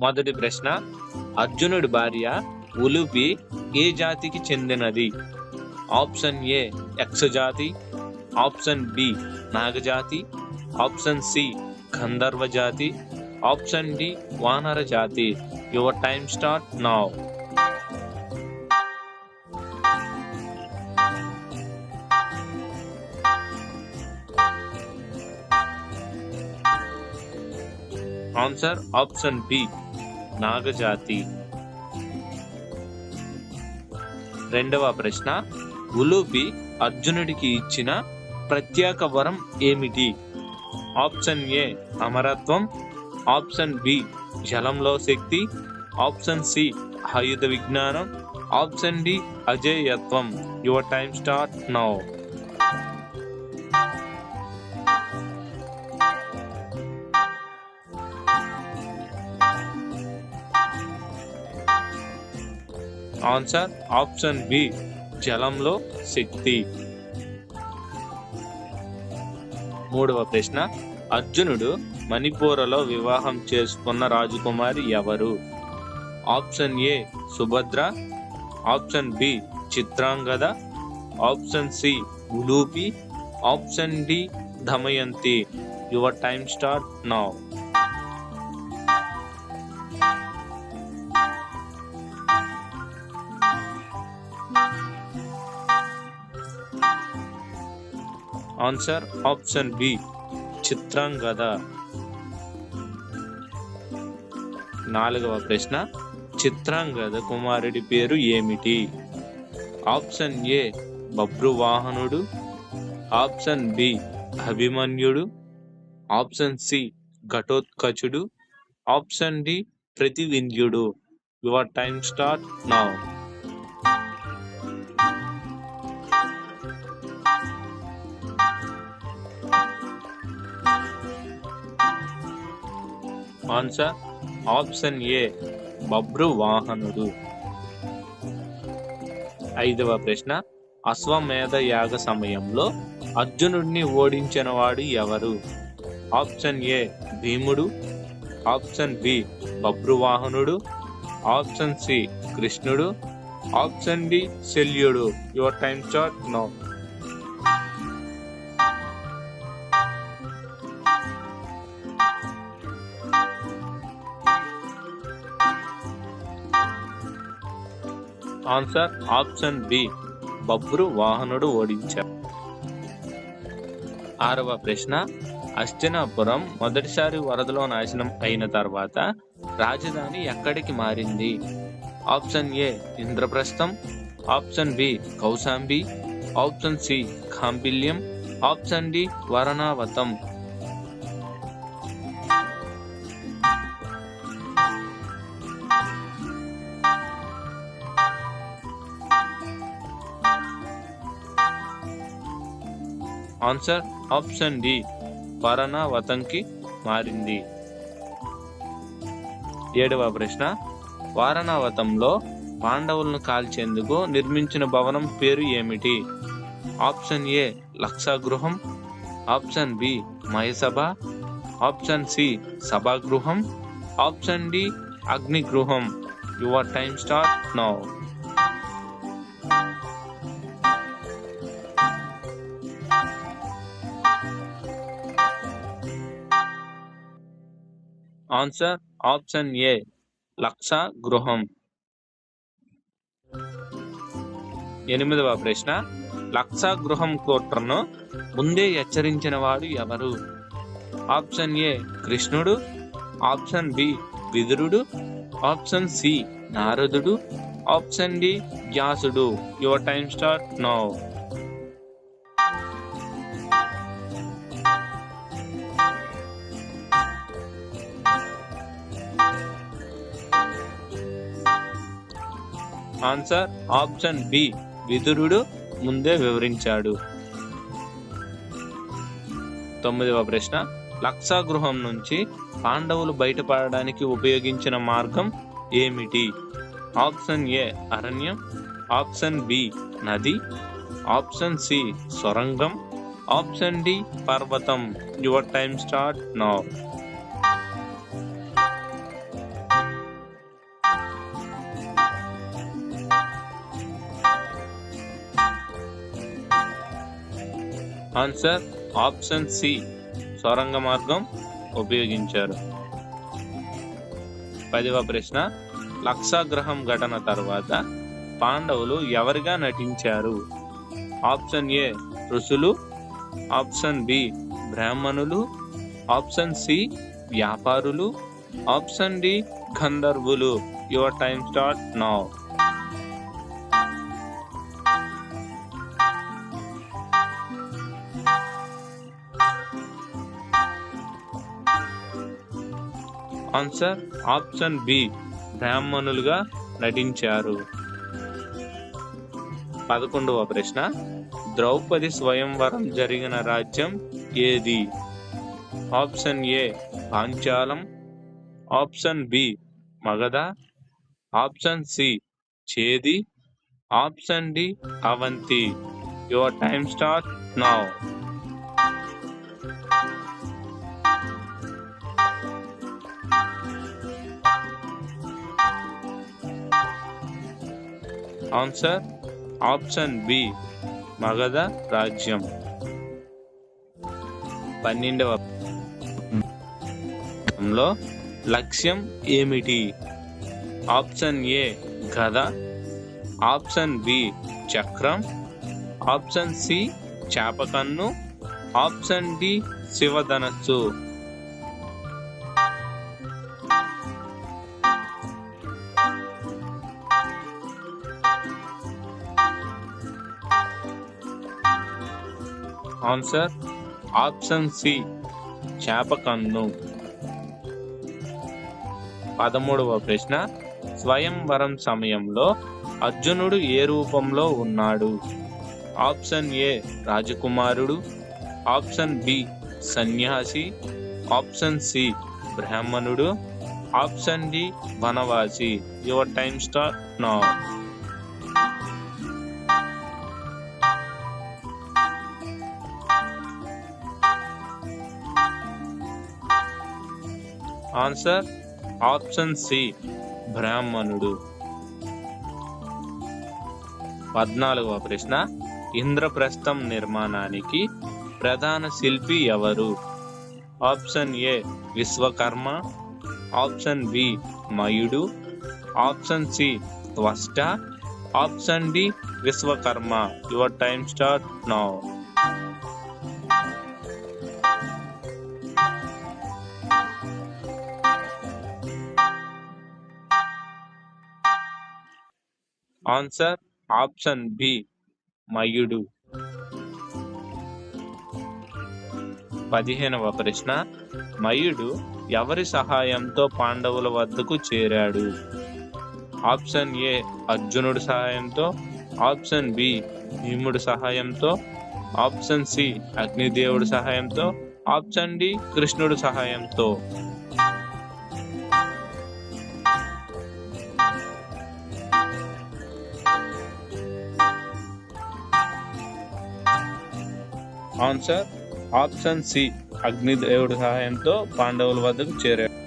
మొదటి ప్రశ్న అర్జునుడి భార్య ఉలుపి ఏ జాతికి చెందినది? ఆప్షన్ ఏ యక్ష జాతి. ఆప్షన్ బి నాగజాతి ఆప్షన్ సి గంధర్వ జాతి. ఆప్షన్ డి వానర జాతి. Your time start now. Answer option B. నాగజాతి. రెండవ ప్రశ్న ఉలూపి అర్జునుడికి ఇచ్చిన ప్రత్యేక వరం ఏమిటి? ఆప్షన్ ఏ అమరత్వం. ఆప్షన్ బి జలంలో శక్తి. ఆప్షన్ సి ఆయుధ విజ్ఞానం. Option D అజేయత్వం. Your time start now. Answer option B జలంలో శక్తి. మూడవ ప్రశ్న అర్జునుడు మణిపూరలో వివాహం చేసుకున్న రాజకుమారి ఎవరు? Option A Subhadra. Option B Chitrangada. Option C Ulupi. Option D Damayanti your time start now. Answer option B Chitrangada నాలుగవ ప్రశ్న చిత్రాంగద కుమారుడి పేరు ఏమిటి? ఆప్షన్ ఏ బబ్రువాహనుడు ఆప్షన్ బి అభిమన్యుడు. ఆప్షన్ సి ఘటోత్కచుడు. Option D ప్రతివింధ్యుడు. Your time start now answer option A బబ్రు వాహనుడు. ఐదవ ప్రశ్న అశ్వమేధ యాగ సమయంలో అర్జునుడిని ఓడించిన వాడు ఎవరు? ఆప్షన్ ఏ భీముడు. ఆప్షన్ బి బబ్రువాహనుడు ఆప్షన్ సి కృష్ణుడు. ఆప్షన్ డి శల్యుడు. Your time start now answer option B. బబ్రు వాహనుడు ఓడించారు ఆరవ ప్రశ్న అస్తినాపురం మొదటిసారి వరదలో నాశనం అయిన తర్వాత రాజధాని ఎక్కడికి మారింది? Option A Indraprastham. Option B Kaushambi. Option C కాంబిల్యం. Option D వరణావతం. Answer option D. వారణావతంకి మారింది. ఏడవ ప్రశ్న. వారణావతంలో పాండవులను కాల్చేందుకు నిర్మించిన భవనం పేరు ఏమిటి? Option A లక్షగృహం. Option B Mayasabha option C సభాగృహం. Option D అగ్నిగృహం. Your time start now. Answer option A లక్ష గృహం ఎనిమిదవ ప్రశ్న లక్ష గృహం కుట్రను ముందే హెచ్చరించిన వాడు ఎవరు? ఆప్షన్ ఏ కృష్ణుడు. ఆప్షన్ బి విదురుడు. ఆప్షన్ సి నారదుడు. ఆప్షన్ డి వ్యాసుడు. Your time start now answer option B. విదురుడు ముందే వివరించాడు. తొమ్మిదవ ప్రశ్న. లక్షాగృహం నుంచి పాండవులు బయటపడడానికి ఉపయోగించిన మార్గం ఏమిటి? ఆప్షన్ ఏ అరణ్యం. ఆప్షన్ బి నది. ఆప్షన్ సి సొరంగం. ఆప్షన్ డి పర్వతం. Your time start now answer option C సొరంగ మార్గం ఉపయోగించారు. పదవ ప్రశ్న లక్షాగ్రహం ఘటన తర్వాత పాండవులు ఎవరిగా నటించారు? ఆప్షన్ ఏ ఋషులు. ఆప్షన్ బి బ్రాహ్మణులు. ఆప్షన్ సి వ్యాపారులు. ఆప్షన్ డి గంధర్వులు. Your time start now answer option B బ్రాహ్మణులుగా నటించారు. పదకొండవ ప్రశ్న. ద్రౌపది స్వయంవరం జరిగిన రాజ్యం ఏది? Option A Panchalam. Option B Magadha. Option C Chedi. Option D Avanti. Your time start now answer option B Magadha రాజ్యం పన్నెండవ లో లక్ష్యం ఏమిటి? ఆప్షన్ ఏ గద ఆప్షన్ బి చక్రం ఆప్షన్ సి చేపకన్ను ఆప్షన్ డి శివధనస్సు ఆన్సర్ ఆప్షన్ సి చేపకన్ను పదమూడవ ప్రశ్న స్వయంవరం సమయంలో అర్జునుడు ఏ రూపంలో ఉన్నాడు? ఆప్షన్ ఏ రాజకుమారుడు. ఆప్షన్ బి సన్యాసి. ఆప్షన్ సి బ్రాహ్మణుడు. Option D Vanavasi. Your time start now answer option C బ్రాహ్మణుడు పద్నాలుగవ ప్రశ్న ఇంద్రప్రస్థం నిర్మాణానికి ప్రధాన శిల్పి ఎవరు? Option A Vishwakarma. Option B మయుడు. Option C Tvashta option D Vishwakarma. Your time start now answer option B మయుడు. పదిహేనవ ప్రశ్న మయుడు ఎవరి సహాయంతో పాండవుల వద్దకు చేరాడు? ఆప్షన్ ఏ అర్జునుడి సహాయంతో. ఆప్షన్ బి భీముడి సహాయంతో. ఆప్షన్ సి అగ్నిదేవుడి సహాయంతో. ఆప్షన్ డి కృష్ణుడి సహాయంతో. ఆన్సర్. ఆప్షన్ సి అగ్నిదేవుడి సహాయంతో పాండవుల వద్దకు చేరాడు.